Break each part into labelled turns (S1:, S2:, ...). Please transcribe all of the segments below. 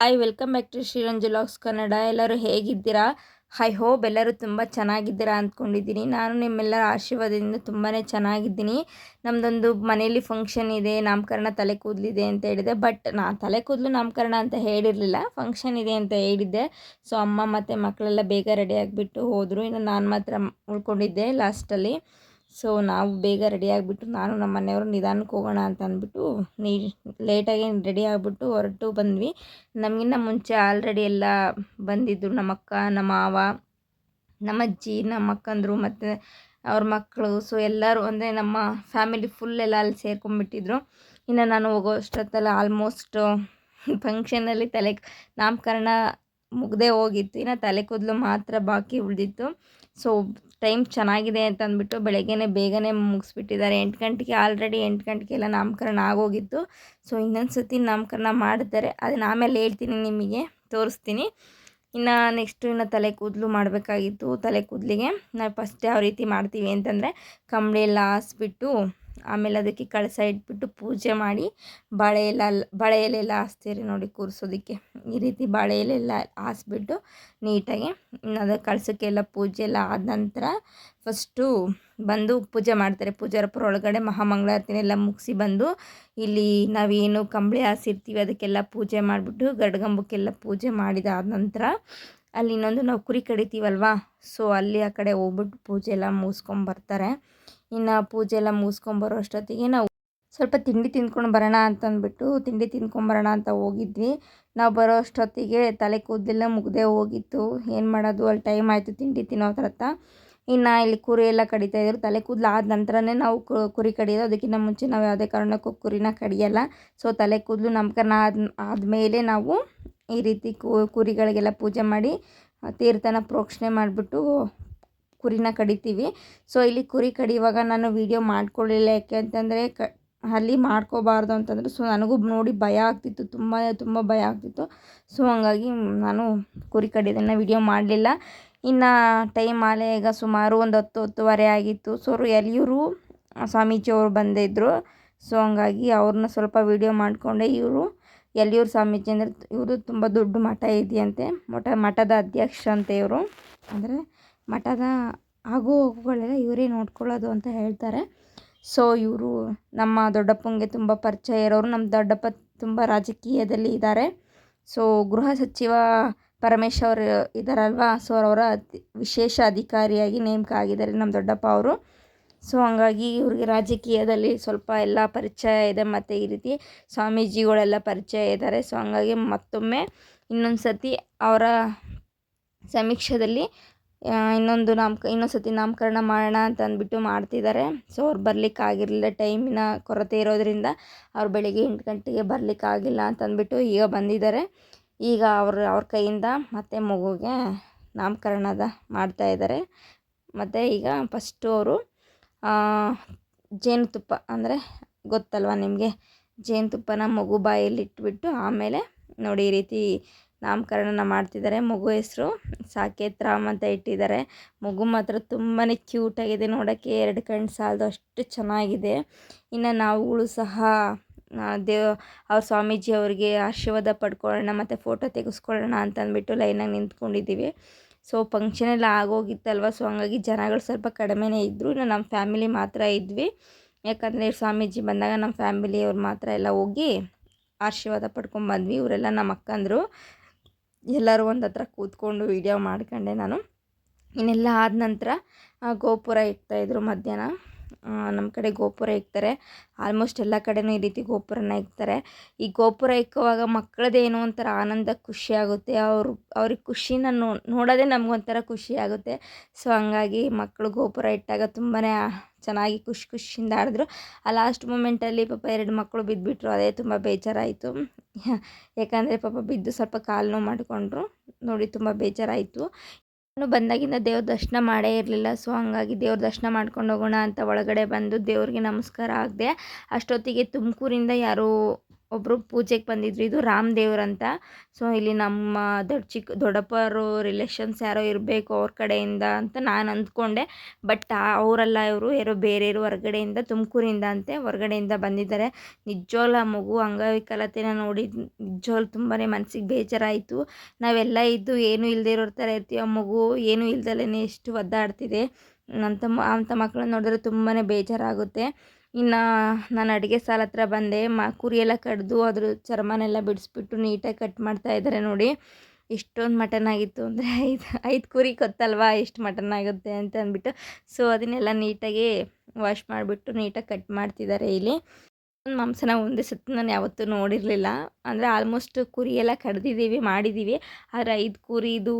S1: Hi welcome back to Shriranju vlogs Kannada ಎಲ್ಲರೂ ಹೇಗಿದ್ದೀರಾ? I hope ಎಲ್ಲರೂ ತುಂಬ ಚೆನ್ನಾಗಿದ್ದೀರಾ ಅಂದ್ಕೊಂಡಿದ್ದೀನಿ. ನಾನು ನಿಮ್ಮೆಲ್ಲರ ಆಶೀರ್ವಾದದಿಂದ ತುಂಬಾ ಚೆನ್ನಾಗಿದ್ದೀನಿ. ನಮ್ಮದೊಂದು ಮನೆಯಲ್ಲಿ ಫಂಕ್ಷನ್ ಇದೆ, ನಾಮಕರಣ ತಲೆ ಕೂದಲಿದೆ ಅಂತ ಹೇಳಿದೆ. ಬಟ್ ನಾ ತಲೆ ಕೂದಲು ನಾಮಕರಣ ಅಂತ ಹೇಳಿರಲಿಲ್ಲ ಫಂಕ್ಷನ್ ಇದೆ ಅಂತ ಹೇಳಿದ್ದೆ. ಸೊ ಅಮ್ಮ ಮತ್ತು ಮಕ್ಕಳೆಲ್ಲ ಬೇಗ ರೆಡಿ ಆಗಿಬಿಟ್ಟು ಹೋದರು. ಇನ್ನು ನಾನು ಮಾತ್ರ ಉಳ್ಕೊಂಡಿದ್ದೆ ಲಾಸ್ಟಲ್ಲಿ ಸೊ ನಾವು ಬೇಗ ರೆಡಿ ಆಗಿಬಿಟ್ಟು ನಾನು ನಮ್ಮ ಮನೆಯವರು ನಿಧಾನಕ್ಕೆ ಹೋಗೋಣ ಅಂತ ಅಂದ್ಬಿಟ್ಟು ನೀ ಲೇಟಾಗಿ ರೆಡಿ ಆಗಿಬಿಟ್ಟು ಹೊರಟು ಬಂದ್ವಿ. ನಮಗಿನ್ನ ಮುಂಚೆ ಆಲ್ರೆಡಿ ಎಲ್ಲ ಬಂದಿದ್ದರು ನಮ್ಮ ಅಕ್ಕ, ನಮ್ಮ ಮಾವ, ನಮ್ಮ ಅಜ್ಜಿ, ನಮ್ಮ ಅಕ್ಕಂದರು ಮತ್ತು ಅವ್ರ ಮಕ್ಕಳು. ಸೊ ಎಲ್ಲರೂ ಅಂದರೆ ನಮ್ಮ ಫ್ಯಾಮಿಲಿ ಫುಲ್ ಎಲ್ಲ ಅಲ್ಲಿ ಸೇರ್ಕೊಂಡ್ಬಿಟ್ಟಿದ್ರು. ಇನ್ನು ನಾನು ಹೋಗೋ ಅಷ್ಟೊತ್ತಲ್ಲ ಆಲ್ಮೋಸ್ಟ್ ಫಂಕ್ಷನಲ್ಲಿ ತಲೆ ನಾಮಕರಣ ಮುಗ್ದೇ ಹೋಗಿತ್ತು. ಇನ್ನು ತಲೆ ಕೂದಲು ಮಾತ್ರ ಬಾಕಿ ಉಳಿದಿತ್ತು. ಸೊ ಟೈಮ್ ಚೆನ್ನಾಗಿದೆ ಅಂತ ಅಂದ್ಬಿಟ್ಟು ಬೆಳಗ್ಗೆನೇ ಬೇಗನೆ ಮುಗಿಸ್ಬಿಟ್ಟಿದ್ದಾರೆ. ಎಂಟು ಗಂಟೆಗೆ ಆಲ್ರೆಡಿ ಎಂಟು ಗಂಟೆಗೆಲ್ಲ ನಾಮಕರಣ ಆಗೋಗಿತ್ತು. ಸೊ ಇನ್ನೊಂದು ಸತಿ ನಾಮಕರಣ ಮಾಡ್ತಾರೆ. ಅದನ್ನ ಆಮೇಲೆ ಹೇಳ್ತೀನಿ ನಿಮಗೆ, ತೋರಿಸ್ತೀನಿ. ಇನ್ನು ನೆಕ್ಸ್ಟು ಇನ್ನು ತಲೆ ಕೂದಲು ಮಾಡಬೇಕಾಗಿತ್ತು. ತಲೆ ಕೂದಲಿಗೆ ನಾವು ಫಸ್ಟ್ ಯಾವ ರೀತಿ ಮಾಡ್ತೀವಿ ಅಂತಂದರೆ, ಕಂಬಳಿ ಎಲ್ಲ ಹಾಸ್ಬಿಟ್ಟು ಆಮೇಲೆ ಅದಕ್ಕೆ ಕಳಸ ಇಟ್ಬಿಟ್ಟು ಪೂಜೆ ಮಾಡಿ ಬಾಳೆ ಎಲೆ ಬಾಳೆ ಎಲೆಲ್ಲ ಹಾಸ್ತೀರಿ ನೋಡಿ ಕೂರಿಸೋದಕ್ಕೆ. ಈ ರೀತಿ ಬಾಳೆ ಎಲೆಲ್ಲ ಹಾಸ್ಬಿಟ್ಟು ನೀಟಾಗಿ ಅದು ಕಳಸಕ್ಕೆಲ್ಲ ಪೂಜೆ ಎಲ್ಲ ಆದ ನಂತರ ಫಸ್ಟು ಬಂದು ಪೂಜೆ ಮಾಡ್ತಾರೆ. ಪೂಜಾರಪ್ಪರ ಒಳಗಡೆ ಮಹಾಮಂಗಳಾರತಿನೆಲ್ಲ ಮುಗಿಸಿ ಬಂದು ಇಲ್ಲಿ ನಾವೇನು ಕಂಬಳಿ ಹಾಸಿರ್ತೀವಿ ಅದಕ್ಕೆಲ್ಲ ಪೂಜೆ ಮಾಡಿಬಿಟ್ಟು ಗಡ್ಗಂಬಕ್ಕೆಲ್ಲ ಪೂಜೆ ಮಾಡಿದಾದ ನಂತರ ಅಲ್ಲಿ ಇನ್ನೊಂದು ನಾವು ಕುರಿ ಕಡಿತೀವಲ್ವಾ? ಸೊ ಅಲ್ಲಿ ಆ ಕಡೆ ಹೋಗ್ಬಿಟ್ಟು ಪೂಜೆ ಎಲ್ಲ ಮುಗಿಸ್ಕೊಂಬರ್ತಾರೆ. ಇನ್ನು ಪೂಜೆ ಎಲ್ಲ ಮುಗಿಸ್ಕೊಂಬರೋ ಅಷ್ಟೊತ್ತಿಗೆ ನಾವು ಸ್ವಲ್ಪ ತಿಂಡಿ ತಿಂದ್ಕೊಂಡು ಬರೋಣ ಅಂತಂದ್ಬಿಟ್ಟು ತಿಂಡಿ ತಿಂದ್ಕೊಂಬರೋಣ ಅಂತ ಹೋಗಿದ್ವಿ. ನಾವು ಬರೋ ಅಷ್ಟೊತ್ತಿಗೆ ತಲೆ ಕೂದಲೆಲ್ಲ ಮುಗ್ದೇ ಹೋಗಿತ್ತು. ಏನು ಮಾಡೋದು? ಅಲ್ಲಿ ಟೈಮ್ ಆಯಿತು ತಿಂಡಿ ತಿನ್ನೋದ್ರತ್ತ ಇನ್ನು ಇಲ್ಲಿ ಕುರಿ ಎಲ್ಲ ಕಡಿತಾ ಇದ್ರು. ತಲೆ ಕೂದಲು ಆದ ನಂತರನೇ ನಾವು ಕುರಿ ಕಡಿಯೋದು. ಅದಕ್ಕಿಂತ ಮುಂಚೆ ನಾವು ಯಾವುದೇ ಕಾರಣಕ್ಕೂ ಕುರಿನ ಕಡಿಯೋಲ್ಲ. ಸೊ ತಲೆ ಕೂದಲು ಆದ, ಆದಮೇಲೆ ನಾವು ಈ ರೀತಿ ಕುರಿಗಳಿಗೆಲ್ಲ ಪೂಜೆ ಮಾಡಿ, ತೀರ್ಥನ ಪ್ರೋಕ್ಷಣೆ ಮಾಡಿಬಿಟ್ಟು ಕುರಿನ ಕಡಿತೀವಿ. ಸೊ ಇಲ್ಲಿ ಕುರಿ ಕಡಿಯುವಾಗ ನಾನು ವೀಡಿಯೋ ಮಾಡ್ಕೊಳ್ಳಿಲ್ಲ. ಯಾಕೆ ಅಂತಂದರೆ, ಕ, ಅಲ್ಲಿ ಮಾಡ್ಕೋಬಾರ್ದು ಅಂತಂದರೆ. ಸೊ ನನಗೂ ನೋಡಿ ಭಯ ಆಗ್ತಿತ್ತು. ತುಂಬ ತುಂಬ ಭಯ ಆಗ್ತಿತ್ತು. ಸೊ ಹಂಗಾಗಿ ನಾನು ಕುರಿ ಕಡಿಯೋದನ್ನು ವೀಡಿಯೋ ಮಾಡಲಿಲ್ಲ. ಇನ್ನು ಟೈಮ್ ಆಲೆ ಈಗ ಸುಮಾರು ಒಂದು ಹತ್ತು, ಹತ್ತುವರೆ ಆಗಿತ್ತು. ಸೊ ಎಲ್ಲಿಯವರು ಸ್ವಾಮೀಜಿಯವರು ಬಂದಿದ್ದರು ಸೊ ಹಂಗಾಗಿ ಅವ್ರನ್ನ ಸ್ವಲ್ಪ ವೀಡಿಯೋ ಮಾಡಿಕೊಂಡೆ. ಇವರು ಎಲ್ಲಿಯೂರು ಸ್ವಾಮೀಜಿ ಅಂದರೆ ಇವರು ತುಂಬ ದೊಡ್ಡ ಮಠ ಇದೆಯಂತೆ. ಮಠ, ಮಠದ ಅಧ್ಯಕ್ಷ ಅಂತ ಇವರು. ಅಂದರೆ ಮಠದ ಆಗು ಹೋಗುಗಳೆಲ್ಲ ಇವರೇ ನೋಡ್ಕೊಳ್ಳೋದು ಅಂತ ಹೇಳ್ತಾರೆ. ಸೊ ಇವರು ನಮ್ಮ ದೊಡ್ಡಪ್ಪಂಗೆ ತುಂಬ ಪರಿಚಯ ಇರೋರು. ನಮ್ಮ ದೊಡ್ಡಪ್ಪ ತುಂಬ ರಾಜಕೀಯದಲ್ಲಿ ಇದ್ದಾರೆ. ಸೊ ಗೃಹ ಸಚಿವ ಪರಮೇಶ್ ಅವರು ಇದ್ದಾರಲ್ವ? ಸೊ ಅವರ ವಿಶೇಷ ಅಧಿಕಾರಿಯಾಗಿ ನೇಮಕ ಆಗಿದ್ದಾರೆ ನಮ್ಮ ದೊಡ್ಡಪ್ಪ ಅವರು. ಸೊ ಹಂಗಾಗಿ ಇವ್ರಿಗೆ ರಾಜಕೀಯದಲ್ಲಿ ಸ್ವಲ್ಪ ಎಲ್ಲ ಪರಿಚಯ ಇದೆ ಮತ್ತು ಈ ರೀತಿ ಸ್ವಾಮೀಜಿಗಳೆಲ್ಲ ಪರಿಚಯ ಇದ್ದಾರೆ. ಸೊ ಹಂಗಾಗಿ ಮತ್ತೊಮ್ಮೆ ಇನ್ನೊಂದು ಸತಿ ಅವರ ಸಮೀಕ್ಷೆಯಲ್ಲಿ ಇನ್ನೊಂದು ನಾಮಕ ಇನ್ನೊಂದು ಸತಿ ನಾಮಕರಣ ಮಾಡೋಣ ಅಂತ ಅಂದ್ಬಿಟ್ಟು ಮಾಡ್ತಿದ್ದಾರೆ ಸೊ ಅವ್ರು ಬರ್ಲಿಕ್ಕೆ ಆಗಿರಲಿಲ್ಲ ಟೈಮಿನ ಕೊರತೆ ಇರೋದರಿಂದ ಅವ್ರು ಬೆಳಿಗ್ಗೆ ಎಂಟು ಗಂಟೆಗೆ ಬರ್ಲಿಕ್ಕೆ ಆಗಿಲ್ಲ ಅಂತ ಅಂದ್ಬಿಟ್ಟು ಈಗ ಬಂದಿದ್ದಾರೆ ಈಗ ಅವರು, ಅವ್ರ ಕೈಯಿಂದ ಮತ್ತೆ ಮಗುಗೆ ನಾಮಕರಣದ ಮಾಡ್ತಾ ಇದ್ದಾರೆ ಮತ್ತು ಈಗ ಫಸ್ಟು ಅವರು ಜೇನುತುಪ್ಪ ಅಂದರೆ ಗೊತ್ತಲ್ವ ನಿಮಗೆ? ಜೇನುತುಪ್ಪನ ಮಗು ಬಾಯಲ್ಲಿ ಇಟ್ಬಿಟ್ಟು ಆಮೇಲೆ ನೋಡಿ ಈ ರೀತಿ ನಾಮಕರಣನ ಮಾಡ್ತಿದ್ದಾರೆ. ಮಗು ಹೆಸರು ಸಾಕೇತ್ ರಾಮ್ ಅಂತ ಇಟ್ಟಿದ್ದಾರೆ. ಮಗು ಮಾತ್ರ ತುಂಬಾ ಕ್ಯೂಟಾಗಿದೆ ನೋಡೋಕ್ಕೆ ಎರಡು ಕಣ್ಣು ಸಾಲದು ಅಷ್ಟು ಚೆನ್ನಾಗಿದೆ. ಇನ್ನು ನಾವುಗಳು ಸಹ ದೇವ, ಅವ್ರ ಸ್ವಾಮೀಜಿ ಅವರಿಗೆ ಆಶೀರ್ವಾದ ಪಡ್ಕೊಳ್ಳೋಣ, ಮತ್ತು ಫೋಟೋ ತೆಗೆಸ್ಕೊಳ್ಳೋಣ ಅಂತ ಅಂದ್ಬಿಟ್ಟು ಲೈನಾಗಿ ನಿಂತ್ಕೊಂಡಿದ್ದೀವಿ. ಸೊ ಫಂಕ್ಷನ್ ಎಲ್ಲ ಆಗೋಗಿತ್ತಲ್ವ? ಸೊ ಹಂಗಾಗಿ ಜನಗಳು ಸ್ವಲ್ಪ ಕಡಿಮೆನೇ ಇದ್ದರು ಇನ್ನು ನಮ್ಮ ಫ್ಯಾಮಿಲಿ ಮಾತ್ರ ಇದ್ವಿ. ಯಾಕಂದರೆ ಸ್ವಾಮೀಜಿ ಬಂದಾಗ ನಮ್ಮ ಫ್ಯಾಮಿಲಿಯವ್ರು ಮಾತ್ರ ಎಲ್ಲ ಹೋಗಿ ಆಶೀರ್ವಾದ ಪಡ್ಕೊಂಬಂದ್ವಿ ಇವರೆಲ್ಲ ನಮ್ಮ ಅಕ್ಕಂದರು. ಎಲ್ಲರೂ ಒಂದು ಹತ್ರ ಕೂತ್ಕೊಂಡು ವೀಡಿಯೋ ಮಾಡ್ಕೊಂಡೆ ನಾನು. ಇನ್ನೆಲ್ಲ ಆದ ನಂತರ ಗೋಪುರ ಇಡ್ತಾಯಿದ್ರು ಮಧ್ಯಾಹ್ನ. ನಮ್ಮ ಕಡೆ ಗೋಪುರ ಇಕ್ತಾರೆ. ಆಲ್ಮೋಸ್ಟ್ ಎಲ್ಲ ಕಡೆಯೂ ಈ ರೀತಿ ಗೋಪುರನ ಇಕ್ತಾರೆ. ಈ ಗೋಪುರ ಇಕ್ಕುವಾಗ ಮಕ್ಕಳದ್ದು ಏನೋ ಒಂಥರ ಆನಂದ, ಖುಷಿ ಆಗುತ್ತೆ. ಅವರು, ಅವ್ರಿಗೆ ಖುಷಿನ ನೋಡೋದೇ ನಮಗೊಂಥರ ಖುಷಿ ಆಗುತ್ತೆ. ಸೊ ಹಂಗಾಗಿ ಮಕ್ಕಳು ಗೋಪುರ ಇಟ್ಟಾಗ ತುಂಬಾ ಚೆನ್ನಾಗಿ ಖುಷಿ, ಖುಷಿಯಿಂದ ಆಡಿದ್ರು. ಆ ಲಾಸ್ಟ್ ಮೂಮೆಂಟಲ್ಲಿ ಪಾಪ ಎರಡು ಮಕ್ಕಳು ಬಿದ್ದುಬಿಟ್ರು ಅದೇ ತುಂಬ ಬೇಜಾರಾಯಿತು. ಯಾಕಂದರೆ ಪಾಪ ಬಿದ್ದು ಸ್ವಲ್ಪ ಕಾಲು ನೋವು ಮಾಡಿಕೊಂಡ್ರು. ನೋಡಿ, ತುಂಬ ಬೇಜಾರಾಯಿತು. ನಾನು ಬಂದಾಗಿಂದ ದೇವ್ರ ದರ್ಶನ ಮಾಡೇ ಇರಲಿಲ್ಲ. ಸೊ, ಹಂಗಾಗಿ ದೇವ್ರ ದರ್ಶನ ಮಾಡ್ಕೊಂಡು ಹೋಗೋಣ ಅಂತ ಒಳಗಡೆ ಬಂದು ದೇವ್ರಿಗೆ ನಮಸ್ಕಾರ ಆಗದೆ ಅಷ್ಟೊತ್ತಿಗೆ ತುಮಕೂರಿಂದ ಯಾರೋ ಒಬ್ಬರು ಪೂಜೆಗೆ ಬಂದಿದ್ರು. ಇದು ರಾಮ್ ದೇವ್ರಂತ ಸೊ, ಇಲ್ಲಿ ನಮ್ಮ ದೊಡ್ಡ ಚಿಕ್ಕ ದೊಡ್ಡಪ್ಪರು ರಿಲೇಷನ್ಸ್ ಯಾರೋ ಇರಬೇಕು ಅವ್ರ ಕಡೆಯಿಂದ ಅಂತ ನಾನು ಅಂದ್ಕೊಂಡೆ. ಬಟ್ ಅವರೆಲ್ಲ ಇವರು, ಯಾರೋ ಬೇರೆಯವರು ಹೊರಗಡೆಯಿಂದ, ತುಮಕೂರಿಂದ ಅಂತೆ ಹೊರಗಡೆಯಿಂದ ಬಂದಿದ್ದಾರೆ. ನಿಜವಾಗ್ಲೂ ಆ ಮಗು ಅಂಗವಿಕಲತೆನ ನೋಡಿ ನಿಜವಾಗ್ಲೂ ತುಂಬಾ ಮನಸ್ಸಿಗೆ ಬೇಜಾರಾಯಿತು. ನಾವೆಲ್ಲ ಇದ್ದು ಏನೂ ಇಲ್ಲದೆ ಇರೋ ಥರ ಇರ್ತೀವಿ. ಆ ಮಗು ಏನೂ ಇಲ್ದಲೇ ಎಷ್ಟು ಒದ್ದಾಡ್ತಿದೆ. ನಮ್ಮ ತಮ್ಮ ಅಂಥ ಮಕ್ಕಳನ್ನ ನೋಡಿದ್ರೆ ತುಂಬಾ ಬೇಜಾರಾಗುತ್ತೆ. ಇನ್ನು ನಾನು ಅಡುಗೆ ಸಾಲ ಹತ್ರ ಬಂದೆ, ಮ, ಕುರಿಯೆಲ್ಲ ಕಡಿದು ಅದ್ರ ಚರ್ಮನೆಲ್ಲ ಬಿಡಿಸ್ಬಿಟ್ಟು ನೀಟಾಗಿ ಕಟ್ ಮಾಡ್ತಾ ಇದ್ದಾರೆ ನೋಡಿ. ಎಷ್ಟೊಂದು ಮಟನ್ ಆಗಿತ್ತು ಅಂದರೆ ಐದು ಐದು ಕುರಿ ಕೊತ್ತಲ್ವಾ ಎಷ್ಟು ಮಟನ್ ಆಗುತ್ತೆ ಅಂತ ಅಂದ್ಬಿಟ್ಟು. ಸೊ ಅದನ್ನೆಲ್ಲ ನೀಟಾಗಿ ವಾಶ್ ಮಾಡಿಬಿಟ್ಟು ನೀಟಾಗಿ ಕಟ್ ಮಾಡ್ತಿದ್ದಾರೆ ಇಲ್ಲಿ. ಮಾಂಸನ ಒಂದೇ ನಾನು ಯಾವತ್ತೂ ನೋಡಿರಲಿಲ್ಲ. ಅಂದರೆ ಆಲ್ಮೋಸ್ಟ್ ಕುರಿ ಎಲ್ಲ ಕಡ್ದಿದ್ದೀವಿ, ಮಾಡಿದ್ದೀವಿ. ಆದರೆ ಐದು ಕುರಿದು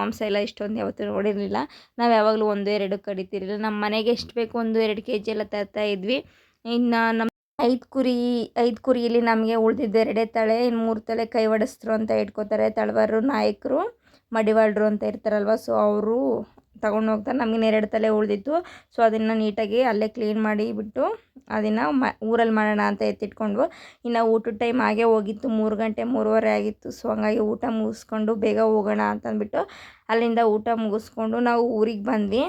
S1: ಮಾಂಸ ಎಲ್ಲ ಇಷ್ಟೊಂದು ಯಾವತ್ತೂ ನೋಡಿರಲಿಲ್ಲ. ನಾವು ಯಾವಾಗಲೂ ಒಂದು, ಎರಡು ಕಡಿತಿರಲಿಲ್ಲ. ನಮ್ಮ ಮನೆಗೆ ಎಷ್ಟು ಬೇಕು ಒಂದು, ಎರಡು ಕೆ ಜಿ ಎಲ್ಲ ತರ್ತಾ ಇದ್ವಿ. ಇನ್ನು ನಮ್ಮ ಐದು ಕುರಿ, ಐದು ಕುರಿಯಲ್ಲಿ ನಮಗೆ ಉಳಿದಿದ್ದು ಎರಡೇ ತಳೆ ಇನ್ನು ಮೂರು ತಲೆ ಕೈ ಒಡಿಸ್ರು ಅಂತ ಇಟ್ಕೋತಾರೆ. ತಳವಾರು ನಾಯಕರು, ಮಡಿವಾಳರು ಅಂತ ಇರ್ತಾರಲ್ವ ಸೊ ಅವರು ತಗೊಂಡು ಹೋಗ್ತಾರೆ. ನಮಗೆ ಎರಡು ತಲೆ ಉಳಿದಿತ್ತು. ಸೊ ಅದನ್ನು ನೀಟಾಗಿ ಅಲ್ಲೇ ಕ್ಲೀನ್ ಮಾಡಿ ಬಿಟ್ಟು ಅದನ್ನು ಮ, ಊರಲ್ಲಿ ಮಾಡೋಣ ಅಂತ ಎತ್ತಿಟ್ಕೊಂಡ್ವು ಇನ್ನು ಊಟದ ಟೈಮ್ ಆಗೇ ಹೋಗಿತ್ತು, ಮೂರು ಗಂಟೆ ಮೂರುವರೆ ಆಗಿತ್ತು. ಸೊ ಹಂಗಾಗಿ ಊಟ ಮುಗಿಸ್ಕೊಂಡು ಬೇಗ ಹೋಗೋಣ ಅಂತಂದ್ಬಿಟ್ಟು ಅಲ್ಲಿಂದ ಊಟ ಮುಗಿಸ್ಕೊಂಡು ನಾವು ಊರಿಗೆ ಬಂದ್ವಿ.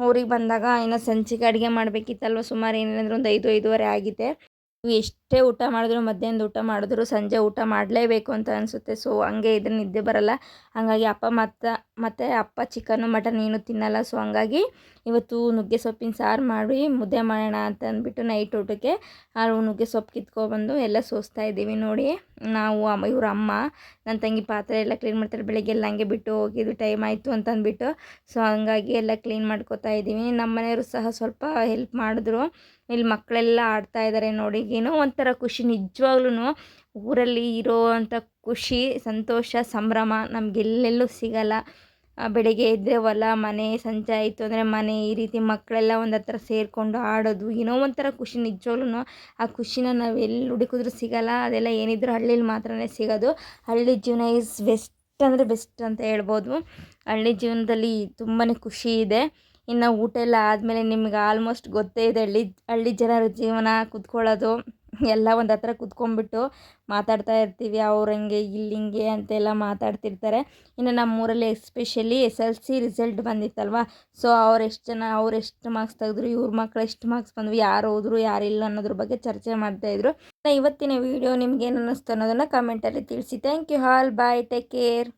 S1: ಊರಿಗೆ ಬಂದಾಗ ಇನ್ನು ಸಂಚಿಗೆ ಅಡುಗೆ ಮಾಡಬೇಕಿತ್ತಲ್ವ, ಸುಮಾರು ಏನೇನಂದ್ರೆ ಒಂದು ಐದು, ಐದುವರೆ ಆಗಿದೆ. ಎಷ್ಟೇ ಊಟ ಮಾಡಿದ್ರು, ಮಧ್ಯಾಹ್ನದ ಊಟ ಮಾಡಿದ್ರು, ಸಂಜೆ ಊಟ ಮಾಡಲೇಬೇಕು ಅಂತ ಅನಿಸುತ್ತೆ. ಸೊ ಹಂಗೆ ಇದ್ರೆ ನಿದ್ದೆ ಬರಲ್ಲ. ಹಾಗಾಗಿ ಅಪ್ಪ ಮತ್ತು ಮತ್ತು ಅಪ್ಪ ಚಿಕನ್ನು ಮಟನ್ ಏನು ತಿನ್ನಲ್ಲ. ಸೊ ಹಂಗಾಗಿ ಇವತ್ತು ನುಗ್ಗೆ ಸೊಪ್ಪಿನ ಸಾರು ಮಾಡಿ ಮುದ್ದೆ ಮಾಡೋಣ ಅಂತ ಅಂದ್ಬಿಟ್ಟು ನೈಟ್ ಊಟಕ್ಕೆ ಆ ನುಗ್ಗೆ ಸೊಪ್ಪು ಕಿತ್ಕೊಬಂದು ಎಲ್ಲ ಸೋಸ್ತಾ ಇದ್ದೀವಿ. ನೋಡಿ, ನಾವು ಅಮ್ಮ, ಇವ್ರ ಅಮ್ಮ ನನ್ನ ತಂಗಿ ಪಾತ್ರೆ ಎಲ್ಲ ಕ್ಲೀನ್ ಮಾಡ್ತಾರೆ. ಬೆಳಗ್ಗೆ ಎಲ್ಲ ಹಂಗೆ ಬಿಟ್ಟು ಹೋಗಿದ್ದು ಟೈಮ್ ಆಯಿತು ಅಂತ ಅಂದ್ಬಿಟ್ಟು. ಸೊ ಹಂಗಾಗಿ ಎಲ್ಲ ಕ್ಲೀನ್ ಮಾಡ್ಕೋತಾ ಇದ್ದೀವಿ. ನಮ್ಮ ಮನೆಯವರು ಸಹ ಸ್ವಲ್ಪ ಹೆಲ್ಪ್ ಮಾಡಿದ್ರು. ಇಲ್ಲಿ ಮಕ್ಕಳೆಲ್ಲ ಆಡ್ತಾ ಇದ್ದಾರೆ ನೋಡಿ. ಏನೋ ಒಂಥರ ಖುಷಿ. ನಿಜವಾಗ್ಲೂ ಊರಲ್ಲಿ ಇರೋ ಅಂಥ ಖುಷಿ, ಸಂತೋಷ, ಸಂಭ್ರಮ ನಮಗೆಲ್ಲೆಲ್ಲೂ ಸಿಗಲ್ಲ. ಬೆಳಗ್ಗೆ ಎದ್ದರೆ ಹೊಲ ಮನೆ ಸಂಜೆ ಆಯಿತು ಅಂದರೆ ಮನೆ ಈ ರೀತಿ ಮಕ್ಕಳೆಲ್ಲ ಒಂದು ಹತ್ರ ಸೇರಿಕೊಂಡು ಆಡೋದು, ಏನೋ ಒಂಥರ ಖುಷಿ ನಿಜವಾಗ್ಲೂ ಆ ಖುಷಿನ ನಾವು ಎಲ್ಲಿ ಹುಡುಕಿದ್ರು ಸಿಗಲ್ಲ, ಅದೆಲ್ಲ ಏನಿದ್ರು ಹಳ್ಳಿಲಿ ಮಾತ್ರನೇ ಸಿಗೋದು. ಹಳ್ಳಿ ಜೀವನ ಈಸ್ ಬೆಸ್ಟ್ ಅಂದರೆ ಬೆಸ್ಟ್ ಅಂತ ಹೇಳ್ಬೋದು. ಹಳ್ಳಿ ಜೀವನದಲ್ಲಿ ತುಂಬಾ ಖುಷಿ ಇದೆ. ಇನ್ನು ಊಟ ಎಲ್ಲ ಆದಮೇಲೆ ನಿಮ್ಗೆ ಆಲ್ಮೋಸ್ಟ್ ಗೊತ್ತೇ ಇದೆ, ಹಳ್ಳಿ ಹಳ್ಳಿ ಜನರ ಜೀವನ, ಕುತ್ಕೊಳ್ಳೋದು. ಎಲ್ಲ ಒಂದು ಹತ್ರ ಕುತ್ಕೊಂಡ್ಬಿಟ್ಟು ಮಾತಾಡ್ತಾ ಇರ್ತೀವಿ, ಅವ್ರು ಹಂಗೆ ಇಲ್ಲಿ ಹಿಂಗೆ ಅಂತೆಲ್ಲ ಮಾತಾಡ್ತಿರ್ತಾರೆ. ಇನ್ನು ನಮ್ಮೂರಲ್ಲಿ especially S L C result ಬಂದಿತ್ತಲ್ವ? So ಅವ್ರು ಎಷ್ಟು ಜನ, ಅವ್ರು ಎಷ್ಟು ಮಾರ್ಕ್ಸ್ ತೆಗೆದ್ರು, ಇವ್ರ ಮಕ್ಳು ಎಷ್ಟು ಮಾರ್ಕ್ಸ್ ಬಂದ್ವು, ಯಾರು ಹೋದ್ರು ಯಾರಿಲ್ಲ ಅನ್ನೋದ್ರ ಬಗ್ಗೆ ಚರ್ಚೆ ಮಾಡ್ತಾಯಿದ್ರು ಇವತ್ತಿನ ವೀಡಿಯೋ ನಿಮ್ಗೆ ಏನು ಅನ್ನಿಸ್ತು ಅನ್ನೋದನ್ನು ಕಮೆಂಟಲ್ಲಿ ತಿಳಿಸಿ. Thank you all bye take care